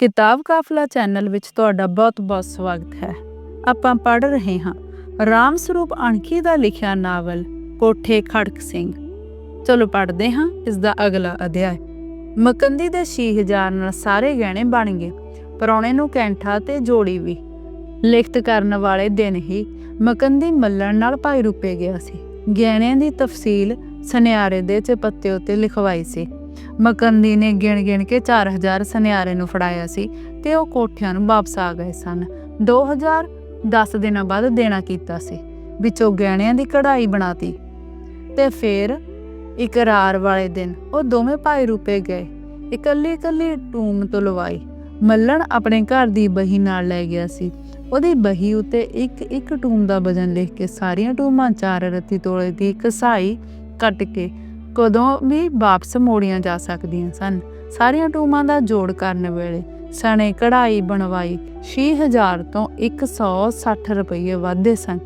ਕਿਤਾਬ ਕਾਫਲਾ ਚੈਨਲ ਵਿੱਚ ਤੁਹਾਡਾ ਬਹੁਤ-ਬਹੁਤ ਸਵਾਗਤ ਹੈ। ਆਪਾਂ ਪੜ੍ਹ ਰਹੇ ਹਾਂ ਰਾਮ ਸਰੂਪ ਅਣਖੀ ਦਾ ਲਿਖਿਆ ਨਾਵਲ ਕੋਠੇ ਖੜਕ ਸਿੰਘ। ਚਲੋ ਪੜ੍ਹਦੇ ਹਾਂ ਇਸ ਦਾ ਅਗਲਾ ਅਧਿਆਇ। ਮਕੰਦੀ ਦੇ 6000 ਨਾਲ ਸਾਰੇ ਗਹਿਣੇ ਬਣ ਗਏ, ਪਰੌਣੇ ਨੂੰ ਕੈਂਠਾ ਤੇ ਜੋੜੀ ਵੀ। ਲਿਖਤ ਕਰਨ ਵਾਲੇ ਦਿਨ ਹੀ ਮਕੰਦੀ ਮੱਲਣ ਨਾਲ ਭਾਈ ਰੁਪੇ ਗਿਆ ਸੀ। ਗਹਿਣਿਆਂ ਦੀ ਤਫਸੀਲ ਸੁਨਿਆਰੇ ਦੇ ਚਪੱਤੇ ਉੱਤੇ ਲਿਖਵਾਈ ਸੀ। ਮਕੰਦੀ ਨੇ ਗਿਣ ਗਿਣ ਕੇ 4000 ਸੁਨਿਆਰੇ ਨੂੰ ਫੜਾਇਆ ਸੀ ਤੇ ਉਹ ਕੋਠਿਆਂ ਨੂੰ ਵਾਪਸ ਆ ਗਏ ਸਨ। 2000 10 ਦਿਨਾਂ ਬਾਅਦ ਦੇਣਾ ਕੀਤਾ ਸੀ। ਵਿੱਚੋਂ ਗਹਿਣਿਆਂ ਦੀ ਕਢਾਈ ਬਣਾਤੀ ਤੇ ਫਿਰ ਇਕਰਾਰ ਵਾਲੇ ਦਿਨ ਉਹ ਦੋਵੇਂ ਭਾਈ ਰੁਪਏ ਗਏ। ਇਕੱਲੀ ਇਕੱਲੀ ਟੂਮ ਤੋਂ ਲਵਾਈ। ਮੱਲਣ ਆਪਣੇ ਘਰ ਦੀ ਬਹੀ ਨਾਲ ਲੈ ਗਿਆ ਸੀ। ਉਹਦੀ ਬਹੀ ਉੱਤੇ ਇੱਕ ਇੱਕ ਟੂਮ ਦਾ ਵਜਨ ਲਿਖ ਕੇ ਸਾਰੀਆਂ ਟੂਮਾਂ ਚਾਰ ਰੱਤੀ ਤੋਲੇ ਦੀ ਕਸਾਈ ਕੱਟ ਕੇ ਕਦੋਂ ਵੀ ਵਾਪਸ ਮੋੜੀਆਂ ਜਾ ਸਕਦੀਆਂ ਸਨ। ਸਾਰੀਆਂ ਟੂਮਾਂ ਦਾ ਜੋੜ ਕਰਨ ਵੇਲੇ ਸਣੇ ਕਢਾਈ ਬਣਵਾਈ 6000 ਤੋਂ 160 ਰੁਪਏ ਵਾਧੇ ਸਨ।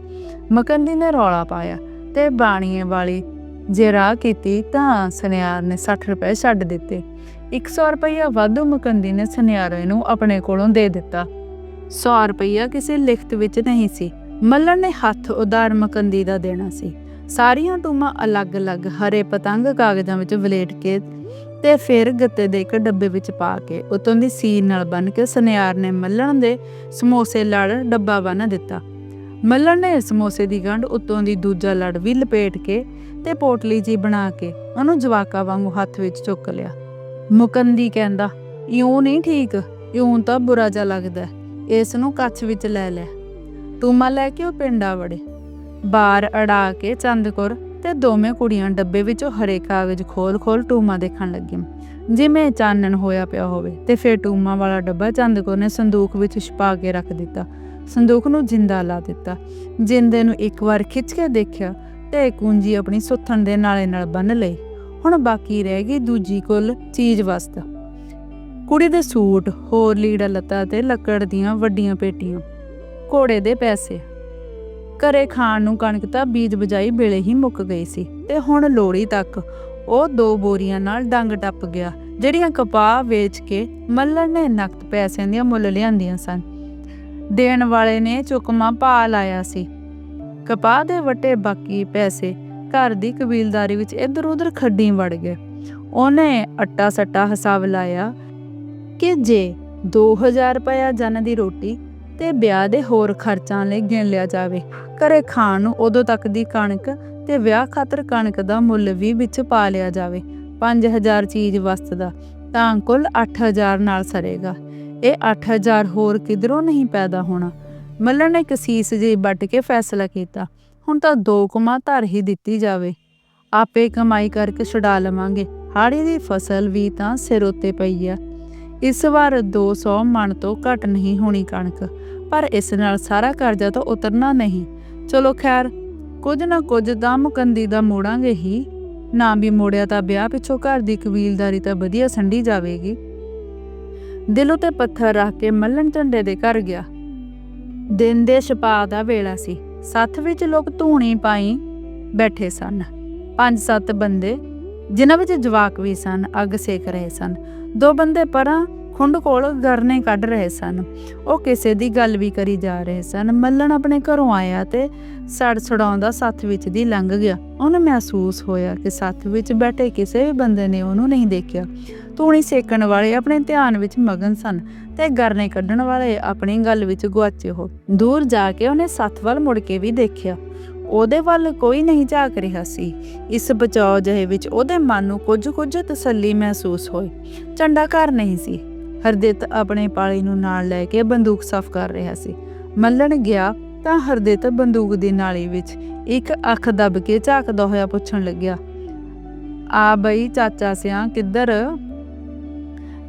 ਮਕੰਦੀ ਨੇ ਰੌਲਾ ਪਾਇਆ ਤੇ ਬਾਣੀਏ ਵਾਲੀ ਜੇ ਰਾਹ ਕੀਤੀ ਤਾਂ ਸੁਨਿਆਰ ਨੇ 60 ਰੁਪਏ ਛੱਡ ਦਿੱਤੇ। 100 ਰੁਪਇਆ ਵਾਧੂ ਮਕੰਦੀ ਨੇ ਸੁਨਿਆਰੇ ਨੂੰ ਆਪਣੇ ਕੋਲੋਂ ਦੇ ਦਿੱਤਾ। 100 ਰੁਪਇਆ ਕਿਸੇ ਲਿਖਤ ਵਿੱਚ ਨਹੀਂ ਸੀ। ਮੱਲਣ ਨੇ ਹੱਥ ਉਧਾਰ ਮਕੰਦੀ ਦਾ ਦੇਣਾ ਸੀ। ਸਾਰੀਆਂ ਟੂਮਾਂ ਅਲੱਗ-ਅਲੱਗ ਹਰੇ ਪਤੰਗ ਕਾਗਜ਼ਾਂ ਵਿੱਚ ਵਲੇਟ ਕੇ ਤੇ ਫਿਰ ਗੱਤੇ ਦੇ ਇੱਕ ਡੱਬੇ ਵਿੱਚ ਪਾ ਕੇ ਉਤੋਂ ਦੀ ਸੀਨ ਨਾਲ ਬੰਨ ਕੇ ਸੁਨਿਆਰ ਨੇ ਮੱਲਣ ਦੇ ਸਮੋਸੇ ਲੜ ਡੱਬਾ ਬੰਨ ਦਿੱਤਾ। ਮੱਲਣ ਨੇ ਸਮੋਸੇ ਦੀ ਗੰਢ ਉਤੋਂ ਦੀ ਦੂਜਾ ਲੜ ਵੀ ਲਪੇਟ ਕੇ ਤੇ ਪੋਟਲੀ ਜੀ ਬਣਾ ਕੇ ਉਹਨੂੰ ਜਵਾਕਾ ਵਾਂਗੂ ਹੱਥ ਵਿੱਚ ਚੁੱਕ ਲਿਆ। ਮੁਕੰਦੀ ਕਹਿੰਦਾ, ਇਉਂ ਨਹੀਂ ਠੀਕ, ਇਉਂ ਤਾਂ ਬੁਰਾ ਜਿਹਾ ਲੱਗਦਾ, ਇਸ ਨੂੰ ਕੱਛ ਵਿੱਚ ਲੈ ਲੈ। ਟੂਮਾ ਲੈ ਕੇ ਉਹ ਪਿੰਡਾ ਵੜੇ। ਬਾਰ ਅੜਾ ਕੇ ਚੰਦਕੁਰ ਤੇ ਦੋਵੇਂ ਕੁੜੀਆਂ ਡੱਬੇ ਵਿੱਚੋਂ ਹਰੇ ਕਾਗਜ਼ ਖੋਲ-ਖੋਲ ਟੂਮਾ ਦੇਖਣ ਲੱਗੀਆਂ। ਜਿਵੇਂ ਚਾਨਣ ਹੋਇਆ ਪਿਆ ਹੋਵੇ, ਤੇ ਫਿਰ ਟੂਮਾ ਵਾਲਾ ਡੱਬਾ ਚੰਦਕੁਰ ਨੇ ਸੰਦੂਕ ਵਿੱਚ ਛੁਪਾ ਕੇ ਰੱਖ ਦਿੱਤਾ। ਸੰਦੂਕ ਨੂੰ ਜਿੰਦਾ ਲਾ ਦਿੱਤਾ। ਜਿੰਦੇ ਨੂੰ ਇੱਕ ਵਾਰ ਖਿੱਚ ਕੇ ਦੇਖਿਆ ਤੇ ਕੁੰਜੀ ਆਪਣੀ ਸੁੱਥਣ ਦੇ ਨਾਲੇ ਨਾਲ ਬੰਨ ਲਈ। ਹੁਣ ਬਾਕੀ ਰਹਿ ਗਈ ਦੂਜੀ ਕੁੱਲ ਚੀਜ਼ ਵਸਤ। ਕੁੜੀ ਦੇ ਸੂਟ, ਹੋਰ ਲੀੜਾ ਲੱਤਾ ਤੇ ਲੱਕੜ ਦੀਆਂ ਵੱਡੀਆਂ ਪੇਟੀਆਂ। ਘੋੜੇ ਦੇ ਪੈਸੇ। ਘਰੇ ਖਾਣ ਨੂੰ ਕਣਕ ਤਾਂ ਬੀਜ ਬਜਾਈ ਵੇਲੇ ਹੀ ਮੁੱਕ ਗਈ ਸੀ ਤੇ ਹੁਣ ਲੋੜੀ ਤੱਕ ਉਹ ਦੋ ਬੋਰੀਆਂ ਨਾਲ ਡੰਗ ਟੱਪ ਗਿਆ, ਜਿਹੜੀਆਂ ਕਪਾਹ ਵੇਚ ਕੇ ਮੱਲਣ ਨੇ ਨਕਦ ਪੈਸਿਆਂ ਦੀਆਂ ਮੁੱਲ ਲਿਆਂਦੀਆਂ ਸਨ। ਦੇਣ ਵਾਲੇ ਨੇ ਚੁਕਮਾ ਪਾ ਲਾਇਆ ਸੀ। ਕਪਾਹ ਦੇ ਵਟੇ ਬਾਕੀ ਪੈਸੇ ਘਰ ਦੀ ਕਬੀਲਦਾਰੀ ਵਿੱਚ ਇੱਧਰ ਉੱਧਰ ਖੱਡੀ ਵੜ ਗਏ। ਉਹਨੇ ਅੱਟਾ ਸੱਟਾ ਹਿਸਾਬ ਲਾਇਆ ਕਿ ਜੇ 2000 ਰੁਪਇਆ ਜਨ ਦੀ ਰੋਟੀ ਤੇ ਵਿਆਹ ਦੇ ਹੋਰ ਖਰਚਾਂ ਲਈ ਗਿਣ ਲਿਆ ਜਾਵੇ। ਘਰੇ ਖਾਣ ਨੂੰ ਉਦੋਂ ਤੱਕ ਦੀ ਕਣਕ ਤੇ ਵਿਆਹ ਖਾਤਰ ਕਣਕ ਦਾ ਮੁੱਲ ਵੀ ਵਿੱਚ ਪਾ ਲਿਆ ਜਾਵੇ। 5000 ਚੀਜ਼ ਵਸਤ ਦਾ ਤਾਂ ਕੁੱਲ 8000 ਨਾਲ ਸਰੇਗਾ। ਇਹ 8000 ਹੋਰ ਕਿਧਰੋਂ ਨਹੀਂ ਪੈਦਾ ਹੋਣਾ। ਮੱਲਣ ਨੇ ਕਸੀਸ ਜੀ ਵੱਟ ਕੇ ਫੈਸਲਾ ਕੀਤਾ। ਹੁਣ ਤਾਂ ਦੋ ਕੁਮਾ ਧਰ ਹੀ ਦਿੱਤੀ ਜਾਵੇ। ਆਪੇ ਕਮਾਈ ਕਰਕੇ ਛੁਡਾ ਲਵਾਂਗੇ। ਹਾੜੀ ਦੀ ਫਸਲ ਵੀ ਤਾਂ ਸਿਰ ਉੱਤੇ ਪਈ ਆ। ਇਸ ਵਾਰ 200 ਮਣ ਤੋਂ ਘੱਟ ਨਹੀਂ ਹੋਣੀ ਕਣਕ, ਪਰ ਇਸ ਨਾਲ ਸਾਰਾ ਕਰਜ਼ਾ ਤਾਂ ਉਤਰਨਾ ਨਹੀਂ। ਚਲੋ ਖੈਰ, ਕੁਝ ਨਾ ਕੁਝ ਤਾਂ ਮੁਕੰਦੀ ਦਾ ਮੋੜਾਂਗੇ ਹੀ। ਨਾ ਵੀ ਮੋੜਿਆ ਤਾਂ ਵਿਆਹ ਪਿੱਛੋਂ ਘਰ ਦੀ ਕਬੀਲਦਾਰੀ ਤਾਂ ਵਧੀਆ ਸੰਢੀ ਜਾਵੇਗੀ। ਦਿਲ ਉਤੇ ਪੱਥਰ ਰੱਖ ਕੇ ਮੱਲਣ ਝੰਡੇ ਦੇ ਘਰ ਗਿਆ। ਦਿਨ ਦੇ ਛਪਾ ਦਾ ਵੇਲਾ ਸੀ। ਸੱਥ ਵਿੱਚ ਲੋਕ ਧੂਣੀ ਪਾਈ ਬੈਠੇ ਸਨ। ਪੰਜ ਸੱਤ ਬੰਦੇ ਜਿਨ੍ਹਾਂ ਵਿੱਚ ਜਵਾਕ ਵੀ ਸਨ, ਅੱਗ ਸੇਕ ਰਹੇ ਸਨ। ਦੋ ਬੰਦੇ ਪਰਾਂ ਖੁੰਡ ਕੋਲ ਗਰਨੇ ਕੱਢ ਰਹੇ ਸਨ। ਉਹ ਕਿਸੇ ਦੀ ਗੱਲ ਵੀ ਕਰੀ ਜਾ ਰਹੇ ਸਨ। ਮੱਲਣ ਆਪਣੇ ਘਰੋਂ ਆਇਆ ਤੇ ਸੜ ਸੜਾਉਂਦਾ ਸੱਥ ਵਿੱਚ ਦੀ ਲੰਘ ਗਿਆ। ਉਹਨੂੰ ਮਹਿਸੂਸ ਹੋਇਆ ਕਿ ਸੱਥ ਵਿੱਚ ਬੈਠੇ ਕਿਸੇ ਵੀ ਬੰਦੇ ਨੇ ਉਹਨੂੰ ਨਹੀਂ ਦੇਖਿਆ। ਧੂਣੀ ਸੇਕਣ ਵਾਲੇ ਆਪਣੇ ਧਿਆਨ ਵਿੱਚ ਮਗਨ ਸਨ ਤੇ ਗਰਨੇ ਕੱਢਣ ਵਾਲੇ ਆਪਣੀ ਗੱਲ ਵਿੱਚ ਗੁਆਚੇ ਹੋ। ਦੂਰ ਜਾ ਕੇ ਉਹਨੇ ਸੱਥ ਵੱਲ ਮੁੜ ਕੇ ਵੀ ਦੇਖਿਆ। ਉਹਦੇ ਵੱਲ ਕੋਈ ਨਹੀਂ ਝਾਕ ਰਿਹਾ ਸੀ। ਇਸ ਬਚਾਓ ਜਹੇ ਵਿੱਚ ਉਹਦੇ ਮਨ ਨੂੰ ਕੁਝ ਕੁਝ ਤਸੱਲੀ ਮਹਿਸੂਸ ਹੋਈ। ਚੰਡਾ ਘਰ ਨਹੀਂ ਸੀ। ਹਰਦਿਤ ਆਪਣੇ ਪਾਲੀ ਨੂੰ ਨਾਲ ਲੈ ਕੇ ਬੰਦੂਕ ਸਾਫ਼ ਕਰ ਰਿਹਾ ਸੀ। ਮੱਲਣ ਗਿਆ ਤਾਂ ਹਰਦਿਤ ਬੰਦੂਕ ਦੀ ਨਾਲੀ ਵਿੱਚ ਇੱਕ ਅੱਖ ਦੱਬ ਕੇ ਝਾਕਦਾ ਹੋਇਆ ਪੁੱਛਣ ਲੱਗਿਆ, ਆ ਬਈ ਚਾਚਾ ਸਿਆਂ, ਕਿੱਧਰ?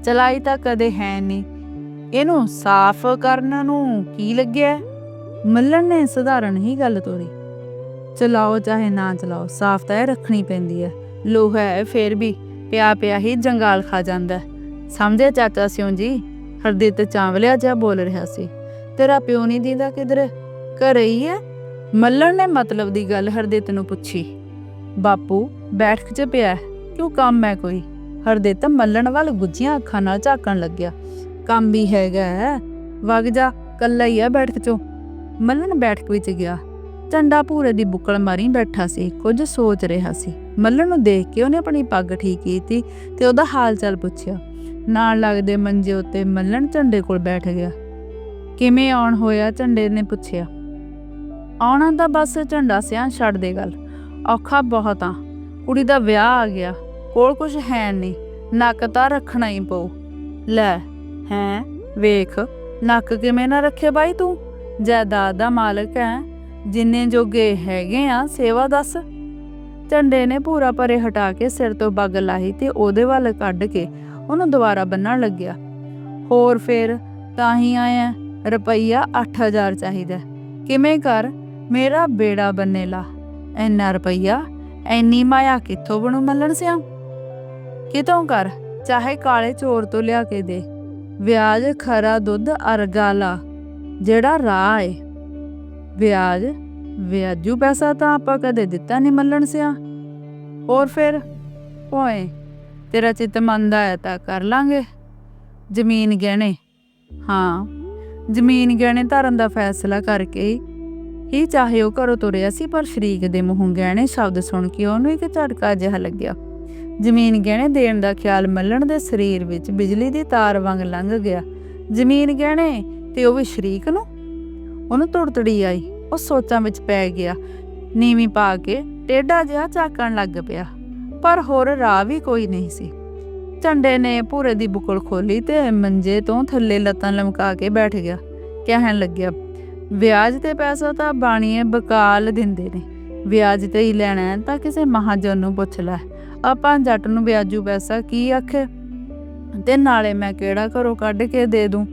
ਚਲਾਈ ਤਾਂ ਕਦੇ ਹੈ ਨਹੀਂ। ਇਹਨੂੰ ਸਾਫ਼ ਕਰਨ ਨੂੰ ਕੀ ਲੱਗਿਆ? ਮੱਲਣ ਨੇ ਸਧਾਰਨ ਹੀ ਗੱਲ ਤੋਰੀ। ਚਲਾਓ ਚਾਹੇ ਨਾ ਚਲਾਓ ਸਾਫ਼ ਤਾਂ ਇਹ ਰੱਖਣੀ ਪੈਂਦੀ ਹੈ। ਲੋਹਾ ਹੈ ਫੇਰ ਵੀ ਪਿਆ ਪਿਆ ਹੀ ਜੰਗਾਲ ਖਾ ਜਾਂਦਾ ਸਮਝਿਆ ਚਾਚਾ ਸਿਉਂ ਜੀ? ਹਰਦਿਤ ਚਾਂਵਲਿਆ ਜਿਹਾ ਬੋਲ ਰਿਹਾ ਸੀ। ਤੇਰਾ ਪਿਓ ਨਹੀਂ ਦਿੰਦਾ ਕਿਧਰ? ਘਰੇ ਹੀ ਹੈ? ਮੱਲਣ ਨੇ ਮਤਲਬ ਦੀ ਗੱਲ ਹਰਦਿਤ ਨੂੰ ਪੁੱਛੀ। ਬਾਪੂ ਬੈਠਕ 'ਚ ਪਿਆ ਹੈ, ਕਿਉਂ ਕੰਮ ਹੈ ਕੋਈ? ਹਰਦਿਤ ਮੱਲਣ ਵੱਲ ਗੁੱਜੀਆਂ ਅੱਖਾਂ ਨਾਲ ਝਾਕਣ ਲੱਗਿਆ। ਕੰਮ ਵੀ ਹੈਗਾ ਹੈ। ਵਗ ਜਾ ਕੱਲਾ ਹੀ ਆ ਬੈਠਕ ਚੋਂ। ਮੱਲਣ ਬੈਠਕ ਵਿੱਚ ਗਿਆ। ਝੰਡਾ ਭੂਰੇ ਦੀ ਬੁੱਕਲ ਮਾਰੀ ਬੈਠਾ ਸੀ, ਕੁਝ ਸੋਚ ਰਿਹਾ ਸੀ। ਮੱਲਣ ਨੂੰ ਦੇਖ ਕੇ ਉਹਨੇ ਆਪਣੀ ਪੱਗ ਠੀਕ ਕੀਤੀ ਤੇ ਉਹਦਾ ਹਾਲ ਚਾਲ ਪੁੱਛਿਆ। ਨਾਲ ਲੱਗਦੇ ਮੰਜੇ ਉੱਤੇ ਮੱਲਣ ਝੰਡੇ ਕੋਲ ਬੈਠ ਗਿਆ। ਕਿਵੇਂ ਆਉਣ ਹੋਇਆ? ਝੰਡੇ ਨੇ ਪੁੱਛਿਆ। ਆਉਣਾ ਤਾਂ ਬਸ ਝੰਡਾ ਸਿਆਂ ਛੱਡ ਦੇ ਗੱਲ। ਔਖਾ ਬਹੁਤ ਆ। ਕੁੜੀ ਦਾ ਵਿਆਹ ਆ ਗਿਆ। ਕੋਲ ਕੁਝ ਹੈ ਨਹੀਂ ਨੱਕ ਤਾਂ ਰੱਖਣਾ ਹੀ ਪਊ। ਲੈ, ਹੈਂ? ਵੇਖ। ਨੱਕ ਕਿਵੇਂ ਨਾ ਰੱਖੇ ਬਾਈ ਤੂੰ? ਜਾਇਦਾਦ ਦਾ ਮਾਲਕ ਹੈ। ਜਿੰਨੇ ਜੋਗੇ ਹੈਗੇ ਆ, ਸੇਵਾ ਦੱਸ। ਝੰਡੇ ਨੇ ਪੂਰਾ ਪਰੇ ਹਟਾ ਕੇ ਸਿਰ ਤੋਂ ਬੱਗ ਲਾਹੀ ਤੇ ਉਹਦੇ ਵੱਲ ਕੱਢ ਕੇ ਉਹਨੂੰ ਦੁਬਾਰਾ ਬੰਨਣ ਲੱਗਿਆ। ਹੋਰ ਫੇਰ, ਤਾਂ ਹੀ ਆਇਆ, ਰੁਪਈਆ 8000 ਚਾਹੀਦਾ। ਕਿਵੇਂ ਕਰ? ਮੇਰਾ ਬੇੜਾ ਬੰਨੇ ਲਾ। ਐਨਾ ਰੁਪਈਆ? ਐਨੀ ਮਾਇਆ ਕਿੱਥੋਂ ਬਣੂ ਮੱਲਣ ਸਿਆ? ਕਿਤੋਂ ਕਰ? ਚਾਹੇ ਕਾਲੇ ਚੋਰ ਤੋਂ ਲਿਆ ਕੇ ਦੇ। ਵਿਆਜ ਖਰਾ ਦੁੱਧ ਅਰਗਾ ਲਾ। ਜਿਹੜਾ ਰਾਹ ਏ। ਵਿਆਜ, ਵਿਆਜੂ ਪੈਸਾ ਤਾਂ ਆਪਾਂ ਕਦੇ ਦਿੱਤਾ ਨਹੀਂ ਮੱਲਣ ਸਿਆ। ਹੋਰ ਫਿਰ? ਓਏ, ਤੇਰਾ ਚਿੱਤ ਮੰਨਦਾ ਹੈ ਤਾਂ ਕਰ ਲਾਂਗੇ। ਜ਼ਮੀਨ ਗਹਿਣੇ। ਹਾਂ, ਜ਼ਮੀਨ ਗਹਿਣੇ ਧਰਨ ਦਾ ਫੈਸਲਾ ਕਰਕੇ ਹੀ ਚਾਹੇ ਉਹ ਘਰੋਂ ਤੁਰਿਆ ਸੀ, ਪਰ ਸ਼ਰੀਕ ਦੇ ਮੂੰਹੋਂ ਗਹਿਣੇ ਸ਼ਬਦ ਸੁਣ ਕੇ ਉਹਨੂੰ ਇੱਕ ਝਟਕਾ ਜਿਹਾ ਲੱਗਿਆ। ਜ਼ਮੀਨ ਗਹਿਣੇ ਦੇਣ ਦਾ ਖਿਆਲ ਮੱਲਣ ਦੇ ਸਰੀਰ ਵਿੱਚ ਬਿਜਲੀ ਦੀ ਤਾਰ ਵਾਂਗ ਲੰਘ ਗਿਆ। ਜ਼ਮੀਨ ਗਹਿਣੇ, ਤੇ ਉਹ ਵੀ ਸ਼ਰੀਕ ਨੂੰ? ਉਹਨੂੰ ਤੁੜਤੜੀ ਆਈ। ਉਹ ਸੋਚਾਂ ਵਿੱਚ ਪੈ ਗਿਆ। ਨੀਵੀਂ ਪਾ ਕੇ ਟੇਢਾ ਜਿਹਾ ਝਾਕਣ ਲੱਗ ਪਿਆ। ਪਰ ਹੋਰ ਰਾਹ ਵੀ ਕੋਈ ਨਹੀਂ ਸੀ। ਝੰਡੇ ਨੇ ਪੂਰੇ ਦੀ ਬੁਕਲ ਖੋਲੀ ਤੇ ਮੰਜੇ ਤੋਂ ਥੱਲੇ ਲੱਤਾਂ ਲਮਕਾ ਕੇ ਬੈਠ ਗਿਆ। ਕਹਿਣ ਲੱਗਿਆ, ਵਿਆਜ ਤੇ ਪੈਸਾ ਤਾਂ ਬਾਣੀਏ ਬਕਾਲ ਦਿੰਦੇ ਨੇ। ਵਿਆਜ ਤੇ ਹੀ ਲੈਣਾ ਤਾਂ ਕਿਸੇ ਮਹਾਜਨ ਨੂੰ ਪੁੱਛ ਲੈ। ਆਪਾਂ ਜੱਟ ਨੂੰ ਵਿਆਜੂ ਪੈਸਾ ਕੀ ਆਖੇ? ਤੇ ਨਾਲੇ ਮੈਂ ਕਿਹੜਾ ਘਰੋਂ ਕੱਢ ਕੇ ਦੇ ਦੂੰ?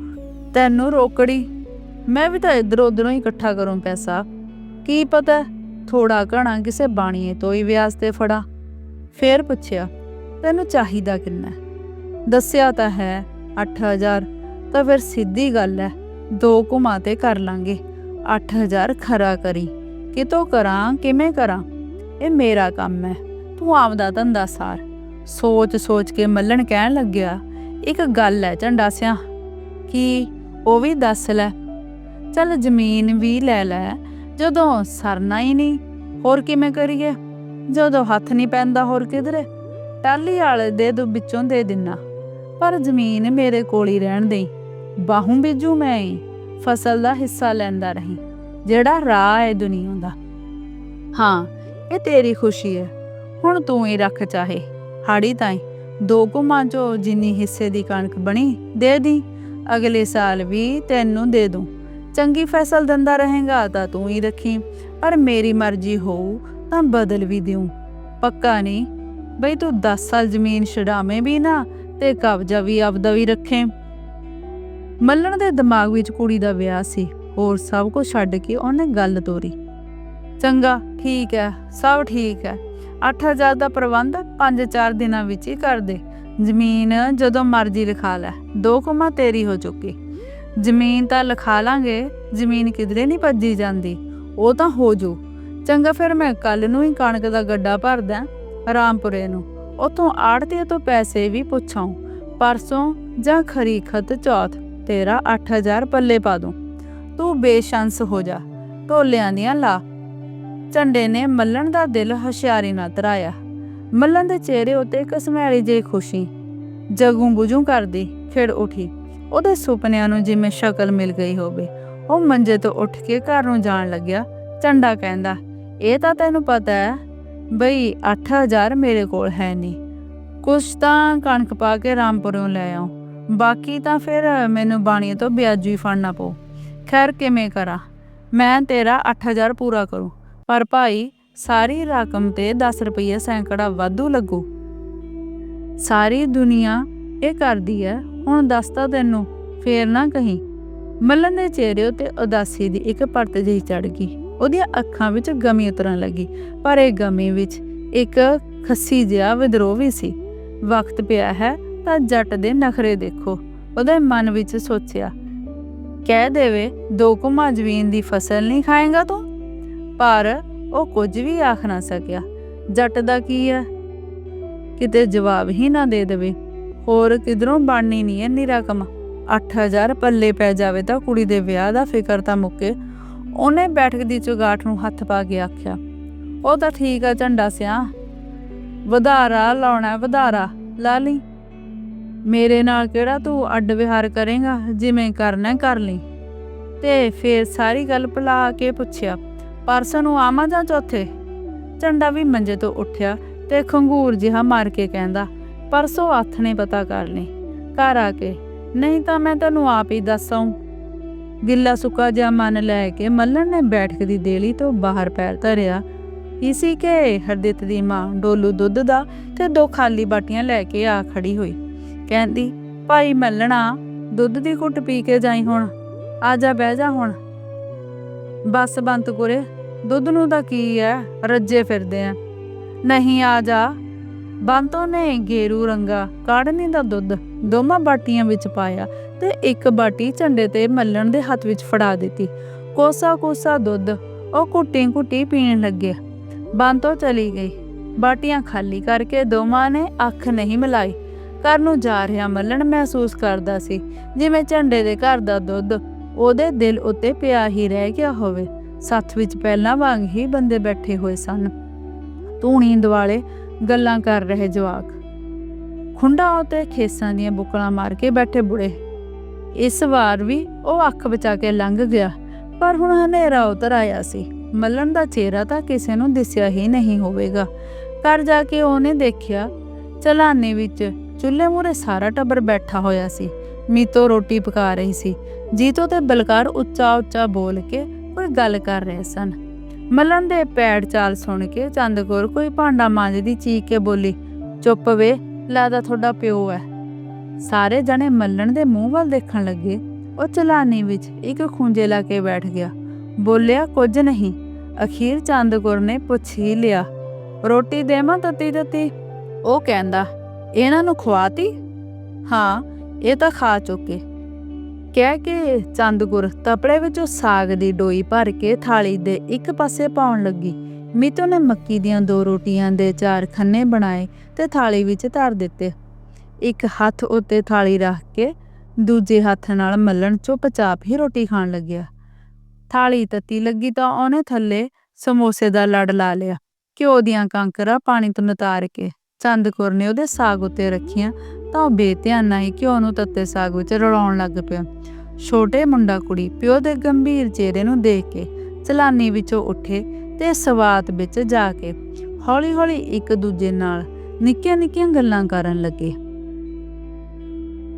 ਤੈਨੂੰ ਰੋਕੜੀ ਮੈਂ ਵੀ ਤਾਂ ਇਧਰ ਉਧਰੋਂ ਹੀ ਇਕੱਠਾ ਕਰੂੰ ਪੈਸਾ। ਕੀ ਪਤਾ ਥੋੜਾ ਘਣਾ ਕਿਸੇ ਬਾਣੀਏ ਤੋਂ ਹੀ ਵਿਆਜ ਤੇ ਫੜਾ। ਫੇਰ ਪੁੱਛਿਆ, ਤੈਨੂੰ ਚਾਹੀਦਾ ਕਿੰਨਾ ਦੱਸਿਆ ਤਾਂ ਹੈ 8000 ਤਾਂ ਫਿਰ ਸਿੱਧੀ ਗੱਲ ਹੈ, ਦੋ ਘੁਮਾ ਤੇ ਕਰ ਲਾਂਗੇ। 8000 ਖਰਾ ਕਰੀ। ਕਿਤੋਂ ਕਰਾਂ, ਕਿਵੇਂ ਕਰਾਂ? ਇਹ ਮੇਰਾ ਕੰਮ ਹੈ। ਤੂੰ ਆਪਦਾ ਧੰਦਾ ਸਾਰ। ਸੋਚ ਸੋਚ ਕੇ ਮੱਲਣ ਕਹਿਣ ਲੱਗਿਆ, ਇੱਕ ਗੱਲ ਹੈ ਝੰਡਾ ਸਿਆ। ਕੀ? ਉਹ ਵੀ ਦੱਸ ਲੈ। ਚੱਲ ਜ਼ਮੀਨ ਵੀ ਲੈ ਲੈ। ਜਦੋਂ ਸਰਨਾ ਹੀ ਨਹੀਂ, ਹੋਰ ਕਿਵੇਂ ਕਰੀਏ? ਜਦੋਂ ਹੱਥ ਨਹੀਂ ਪੈਂਦਾ ਹੋਰ ਕਿਧਰੇ? ਟਾਲੀ ਵਾਲੇ ਦੇ ਦੋ ਵਿੱਚੋਂ ਦੇ ਦਿਨਾ। ਪਰ ਜ਼ਮੀਨ ਮੇਰੇ ਕੋਲ ਹੀ ਰਹਿਣ ਦੇਈ। ਬਾਹੂ ਬੀਜੂ ਮੈਂ ਫਸਲ ਦਾ ਹਿੱਸਾ ਲੈਂਦਾ ਰਹੀ। ਜਿਹੜਾ ਰਾਹ ਹੈ ਦੁਨੀਆ ਦਾ। ਹਾਂ, ਇਹ ਤੇਰੀ ਖੁਸ਼ੀ ਹੈ ਹੁਣ ਤੂੰ ਹੀ ਰੱਖ ਚਾਹੇ। ਹਾੜੀ ਤਾਈ ਦੋ ਘੁਮਾਂ ਚੋਂ ਜਿੰਨੀ ਹਿੱਸੇ ਦੀ ਕਣਕ ਬਣੀ, ਦੇ ਦੀ। ਅਗਲੇ ਸਾਲ ਵੀ ਤੈਨੂੰ ਦੇ ਦੂੰ। ਚੰਗੀ ਫੈਸਲ ਦਿੰਦਾ ਰਹੇਗਾ, ਤਾਂ ਤੂੰ ਹੀ ਰੱਖੀ। ਪਰ ਮੇਰੀ ਮਰਜ਼ੀ ਹੋਊ, ਤਾਂ ਬਦਲ ਵੀ ਦਿਉ। ਪੱਕਾ ਨਹੀਂ ਬਈ ਤੂੰ 10 ਸਾਲ ਜ਼ਮੀਨ ਛਡਾਵੇਂ ਵੀ ਨਾ, ਤੇ ਕਬਜ਼ਾ ਵੀ ਆਪਦਾ ਵੀ ਰੱਖੇ। ਮੱਲਣ ਦੇ ਦਿਮਾਗ ਵਿੱਚ ਕੁੜੀ ਦਾ ਵਿਆਹ ਸੀ। ਹੋਰ ਸਭ ਕੁਝ ਛੱਡ ਕੇ ਉਹਨੇ ਗੱਲ ਤੋਰੀ। ਚੰਗਾ, ਠੀਕ ਹੈ ਸਭ ਠੀਕ ਹੈ 8000 ਦਾ ਪ੍ਰਬੰਧ 5-4 ਦਿਨਾਂ ਵਿੱਚ ਹੀ ਕਰ ਦੇ। ਜ਼ਮੀਨ ਜਦੋਂ ਮਰਜ਼ੀ ਲਿਖਾ ਲੈ, ਦੋ ਕੁਮਾ ਤੇਰੀ ਹੋ ਚੁੱਕੀ। ਜ਼ਮੀਨ ਤਾਂ ਲਿਖਾ ਲਾਂਗੇ, ਜ਼ਮੀਨ ਕਿਧਰੇ ਨਹੀਂ ਭੱਜੀ ਜਾਂਦੀ। ਉਹ ਤਾਂ ਹੋ ਜੂ। ਚੰਗਾ ਫਿਰ ਮੈਂ ਕੱਲ ਨੂੰ ਹੀ ਕਣਕ ਦਾ ਗੱਡਾ ਭਰਦਾ ਰਾਮਪੁਰੇ ਨੂੰ। ਉਥੋਂ ਆੜਤੀਏ ਤੋਂ ਪੈਸੇ ਵੀ ਪੁੱਛਾਂ। ਪਰਸੋਂ ਜਾਂ ਖਰੀ ਖਤ ਚੌਥ, ਤੇਰਾ 8000 ਪੱਲੇ ਪਾ ਦੂੰ। ਤੂੰ ਬੇਸ਼ੰਸ ਹੋ ਜਾ, ਢੋਲਿਆਂ ਦੀਆਂ ਲਾ। ਝੰਡੇ ਨੇ ਮੱਲਣ ਦਾ ਦਿਲ ਹੁਸ਼ਿਆਰੀ ਨਾਲ ਧਰਾਇਆ ਮੱਲਣ ਦੇ ਚਿਹਰੇ ਉੱਤੇ ਇੱਕ ਸਮੈਲੀ ਜਿਹੀ ਖੁਸ਼ੀ। ਜਗੂ ਬੁਝੂ ਕਰਦੀ, ਖਿੜ ਉਠੀ। ਉਹਦੇ ਸੁਪਨਿਆਂ ਨੂੰ ਜਿਵੇਂ ਸ਼ਕਲ ਮਿਲ ਗਈ ਹੋਵੇ। ਉਹ ਮੰਜੇ ਤੋਂ ਉੱਠ ਕੇ ਘਰ ਨੂੰ ਜਾਣ ਲੱਗਿਆ। ਝੰਡਾ ਕਹਿੰਦਾ, ਇਹ ਤਾਂ ਤੈਨੂੰ ਪਤਾ ਹੈ ਬਈ 8000 ਮੇਰੇ ਕੋਲ ਹੈ ਨਹੀਂ। ਕੁਛ ਤਾਂ ਕਣਕ ਪਾ ਕੇ ਰਾਮਪੁਰੋਂ ਲੈ ਆਉ। ਬਾਕੀ ਤਾਂ ਫਿਰ ਮੈਨੂੰ ਬਾਣੀ ਤੋਂ ਵਿਆਜੂ ਹੀ ਫੜਨਾ ਪਊ। ਖੈਰ ਕਿਵੇਂ ਕਰਾਂ? ਮੈਂ ਤੇਰਾ 8000 ਪੂਰਾ ਕਰੂੰ। ਪਰ ਭਾਈ, ਸਾਰੀ ਰਕਮ ਤੇ 10 ਰੁਪਏ ਸੈਂਕੜਾ ਵਾਧੂ ਲੱਗੂ। ਸਾਰੀ ਦੁਨੀਆ ਇਹ ਕਰਦੀ ਹੈ ਹੁਣ ਦੱਸਤਾ ਤੈਨੂੰ, ਫੇਰ ਨਾ ਕਹੀਂ। ਮੱਲਨ ਦੇ ਚਿਹਰੇ ਉਤੇ ਉਦਾਸੀ ਦੀ ਇੱਕ ਪਰਤ ਜਿਹੀ ਚੜ ਗਈ। ਉਹਦੀਆਂ ਅੱਖਾਂ ਵਿੱਚ ਗਮੀ ਉਤਰਨ ਲੱਗੀ, ਪਰ ਇਹ ਗਮੀ ਵਿੱਚ ਇੱਕ ਖੱਸੀ ਜਿਹਾ ਵਿਦਰੋਹ ਵੀ ਸੀ। ਵਕਤ ਪਿਆ ਹੈ ਤਾਂ ਜੱਟ ਦੇ ਨਖਰੇ ਦੇਖੋ। ਉਹਦੇ ਮਨ ਵਿੱਚ ਸੋਚਿਆ, ਕਹਿ ਦੇਵੇ, ਦੋ ਕੁਮਾ ਜ਼ਮੀਨ ਦੀ ਫਸਲ ਨਹੀਂ ਖਾਏਗਾ ਤੂੰ? ਪਰ ਉਹ ਕੁਝ ਵੀ ਆਖ ਨਾ ਸਕਿਆ। ਜੱਟ ਦਾ ਕੀ ਹੈ? ਕਿਤੇ ਜਵਾਬ ਹੀ ਨਾ ਦੇ ਦੇਵੇ। ਹੋਰ ਕਿਧਰੋਂ ਬਣਨੀ ਨਹੀਂ ਇੰਨੀ ਰਕਮ? 8000 ਪੱਲੇ ਪੈ ਜਾਵੇ ਤਾਂ ਕੁੜੀ ਦੇ ਵਿਆਹ ਦਾ ਫਿਕਰ ਤਾਂ ਮੁੱਕੇ। ਉਹਨੇ ਬੈਠਕ ਦੀ ਚੁਗਾਠ ਨੂੰ ਹੱਥ ਪਾ ਕੇ ਆਖਿਆ, ਉਹ ਤਾਂ ਠੀਕ ਆ ਝੰਡਾ ਸਿਆ। ਵਧਾਰਾ ਲਾਉਣਾ ਵਧਾਰਾ। ਲਾ ਲਈ। ਮੇਰੇ ਨਾਲ ਕਿਹੜਾ ਤੂੰ ਅੱਡ ਵਿਹਾਰ ਕਰੇਗਾ? ਜਿਵੇਂ ਕਰਨਾ ਕਰ ਲਈ। ਤੇ ਫੇਰ ਸਾਰੀ ਗੱਲ ਭੁਲਾ ਕੇ ਪੁੱਛਿਆ, ਪਰਸੋਂ ਨੂੰ ਆਵਾਂ ਜਾਂ ਚੌਥੇ? ਝੰਡਾ ਵੀ ਮੰਜੇ ਤੋਂ ਉੱਠਿਆ ਤੇ ਖੰਗੂਰ ਜਿਹਾ ਮਾਰ ਕੇ ਕਹਿੰਦਾ ਪਰਸੋਂ ਹੱਥ ਨੇ ਪਤਾ ਕਰ ਲਈ। ਘਰ ਆ ਕੇ, ਨਹੀਂ ਤਾਂ ਮੈਂ ਤੈਨੂੰ ਆਪ ਹੀ ਦੱਸਾਂ। ਗਿੱਲਾ ਸੁੱਕਾ ਜਿਹਾ ਮਨ ਲੈ ਕੇ ਮੱਲਣ ਨੇ ਬੈਠਕ ਦੀ ਦੇਲੀ ਤੋਂ ਬਾਹਰ ਪੈਰ ਧਰਿਆ। ਇਸੀ ਕੇ ਹਰਦਿਤ ਦੀ ਮਾਂ ਡੋਲੂ ਦੁੱਧ ਦਾ ਤੇ ਦੋ ਖਾਲੀ ਬਾਟੀਆਂ ਲੈ ਕੇ ਆ ਖੜੀ ਹੋਈ। ਕਹਿੰਦੀ, ਭਾਈ ਮੱਲਣਾ, ਦੁੱਧ ਦੀ ਘੁੱਟ ਪੀ ਕੇ ਜਾਈ ਹੁਣ। ਆ ਜਾ ਬਹਿ ਜਾ ਹੁਣ। ਬਸ ਬੰਤ ਕੁਰੇ, ਦੁੱਧ ਨੂੰ ਤਾਂ ਕੀ ਐ, ਰੱਜੇ ਫਿਰਦੇ ਆ ਨਹੀਂ ਆ ਜਾ ਬੰਤੋ ਨੇ ਗੇਰੂ ਰੰਗਾ ਕਾੜਨੀ ਦਾ ਦੁੱਧ ਦੋਵਾਂ ਬਾਟੀਆਂ ਵਿੱਚ ਪਾਇਆ ਤੇ ਇੱਕ ਬਾਟੀ ਝੰਡੇ ਤੇ ਮੱਲਣ ਦੇ ਹੱਥ ਵਿੱਚ ਫੜਾ ਦਿੱਤੀ। ਕੋਸਾ ਕੋਸਾ ਦੁੱਧ ਉਹ ਘੁੱਟੀ ਘੁੱਟੀ ਪੀਣ ਲੱਗਿਆ। ਬੰਤੋ ਚਲੀ ਗਈ। ਬਾਟੀਆਂ ਖਾਲੀ ਕਰਕੇ ਦੋਵਾਂ ਨੇ ਅੱਖ ਨਹੀਂ ਮਿਲਾਈ। ਘਰ ਨੂੰ ਜਾ ਰਿਹਾ ਮੱਲਣ ਮਹਿਸੂਸ ਕਰਦਾ ਸੀ, ਜਿਵੇਂ ਝੰਡੇ ਦੇ ਘਰ ਦਾ ਦੁੱਧ ਉਹਦੇ ਦਿਲ ਉੱਤੇ ਪਿਆ ਹੀ ਰਹਿ ਗਿਆ ਹੋਵੇ। ਸੱਥ ਵਿੱਚ ਪਹਿਲਾਂ ਵਾਂਗ ਹੀ ਬੰਦੇ ਬੈਠੇ ਹੋਏ ਸਨ। ਧੂਣੀ ਦਿਵਾਲੇ ਗੱਲਾਂ ਕਰ ਰਹੇ ਜਵਾਕ। ਖੁੰਡਾ ਉਤੇ ਖੇਸਾਂ ਦੀਆਂ ਬੁਕਲਾਂ ਮਾਰ ਕੇ ਬੈਠੇ ਬੁੜੇ। ਇਸ ਵਾਰ ਵੀ ਉਹ ਅੱਖ ਬਚਾ ਕੇ ਲੰਘ ਗਿਆ, ਪਰ ਹੁਣ ਹਨੇਰਾ ਉਤਰ ਆਇਆ ਸੀ। ਮੱਲਣ ਦਾ ਚਿਹਰਾ ਤਾਂ ਕਿਸੇ ਨੂੰ ਦਿਸਿਆ ਹੀ ਨਹੀਂ ਹੋਵੇਗਾ। ਘਰ ਜਾ ਕੇ ਉਹਨੇ ਦੇਖਿਆ, ਚਲਾਨੇ ਵਿੱਚ ਚੁੱਲ੍ਹੇ ਮੂਰੇ ਸਾਰਾ ਟੱਬਰ ਬੈਠਾ ਹੋਇਆ ਸੀ। ਮੀਤੋ ਰੋਟੀ ਪਕਾ ਰਹੀ ਸੀ। ਜੀਤੋ ਤੇ ਬਲਕਾਰ ਉੱਚਾ ਉੱਚਾ ਬੋਲ ਕੇ ਕੋਈ ਗੱਲ ਕਰ ਰਹੇ ਸਨ। ਮੱਲਣ ਦੇ ਪੈੜ ਚਾਲ ਸੁਣ ਕੇ ਚੰਦਕੌਰ ਕੋਈ ਭਾਂਡਾ ਮਾਂਜਦੀ ਚੀਕ ਕੇ ਬੋਲੀ, ਚੁੱਪ ਵੇ, ਲਾਦਾ ਤੁਹਾਡਾ ਪਿਓ ਹੈ ਸਾਰੇ ਜਣੇ ਮੱਲਣ ਦੇ ਮੂੰਹ ਵੱਲ ਦੇਖਣ ਲੱਗੇ। ਉਹ ਚਲਾਨੀ ਵਿੱਚ ਇੱਕ ਖੁੰਝੇ ਲਾ ਕੇ ਬੈਠ ਗਿਆ। ਬੋਲਿਆ, ਕੁਝ ਨਹੀਂ। ਅਖੀਰ ਚੰਦਕੌਰ ਨੇ ਪੁੱਛ ਹੀ ਲਿਆ, ਰੋਟੀ ਦੇਵਾਂ ਤਤੀ ਤਤੀ? ਉਹ ਕਹਿੰਦਾ, ਇਹਨਾਂ ਨੂੰ ਖਵਾਤੀ? ਹਾਂ, ਇਹ ਤਾਂ ਖਾ ਚੁੱਕੇ। ਕਹਿ ਕੇ ਚੰਦਗੁਰ ਤਪੜੇ ਵਿੱਚੋਂ ਸਾਗ ਦੀ ਡੋਈ ਭਰ ਕੇ ਥਾਲੀ ਦੇ ਇੱਕ ਪਾਸੇ ਪਾਉਣ ਲੱਗੀ। ਮੀਤੋ ਨੇ ਮੱਕੀ ਦੀਆਂ ਦੋ ਰੋਟੀਆਂ ਦੇ ਚਾਰ ਖੰਨੇ ਬਣਾਏ ਤੇ ਥਾਲੀ ਵਿੱਚ ਧਰ ਦਿੱਤੇ। ਇੱਕ ਹੱਥ ਉੱਤੇ ਥਾਲੀ ਰੱਖ ਕੇ ਦੂਜੇ ਹੱਥ ਨਾਲ ਮੱਲਣ ਚੁੱਪਚਾਪ ਹੀ ਰੋਟੀ ਖਾਣ ਲੱਗਿਆ। ਥਾਲੀ ਤੱਤੀ ਲੱਗੀ ਤਾਂ ਉਹਨੇ ਥੱਲੇ ਸਮੋਸੇ ਦਾ ਲੜ ਲਾ ਲਿਆ। ਘਿਓ ਦੀਆਂ ਕਾਂਕਰਾਂ ਪਾਣੀ ਤੋਂ ਨਤਾਰ ਕੇ ਚੰਦਕੌਰ ਨੇ ਉਹਦੇ ਸਾਗ ਉੱਤੇ ਰੱਖੀਆਂ ਤਾਂ ਉਹ ਬੇਧਿਆਨਾ ਹੀ ਘਿਓ ਨੂੰ ਤੱਤੇ ਸਾਗ ਵਿੱਚ ਰਲਾਉਣ ਲੱਗ ਪਿਆ। ਛੋਟੇ ਮੁੰਡਾ ਕੁੜੀ ਪਿਓ ਦੇ ਗੰਭੀਰ ਚਿਹਰੇ ਨੂੰ ਦੇਖ ਕੇ ਚਲਾਨੀ ਵਿੱਚੋਂ ਉੱਠੇ ਤੇ ਸਵਾਤ ਵਿੱਚ ਜਾ ਕੇ ਹੌਲੀ-ਹੌਲੀ ਇੱਕ ਦੂਜੇ ਨਾਲ ਨਿੱਕੀਆਂ-ਨਿੱਕੀਆਂ ਗੱਲਾਂ ਕਰਨ ਲੱਗੇ।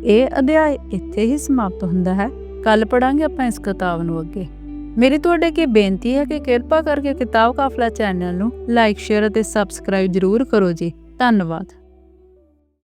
ਇਹ ਅਧਿਆਇ ਇੱਥੇ ਹੀ ਸਮਾਪਤ ਹੁੰਦਾ ਹੈ। ਕੱਲ ਪੜਾਂਗੇ ਆਪਾਂ ਇਸ ਕਿਤਾਬ ਨੂੰ ਅੱਗੇ। ਮੇਰੀ ਤੁਹਾਡੇ ਅੱਗੇ ਬੇਨਤੀ ਹੈ ਕਿ ਕਿਰਪਾ ਕਰਕੇ ਕਿਤਾਬ ਕਾਫਲਾ ਚੈਨਲ ਨੂੰ ਲਾਈਕ, ਸ਼ੇਅਰ ਅਤੇ ਸਬਸਕ੍ਰਾਈਬ ਜ਼ਰੂਰ ਕਰੋ ਜੀ। ਧੰਨਵਾਦ।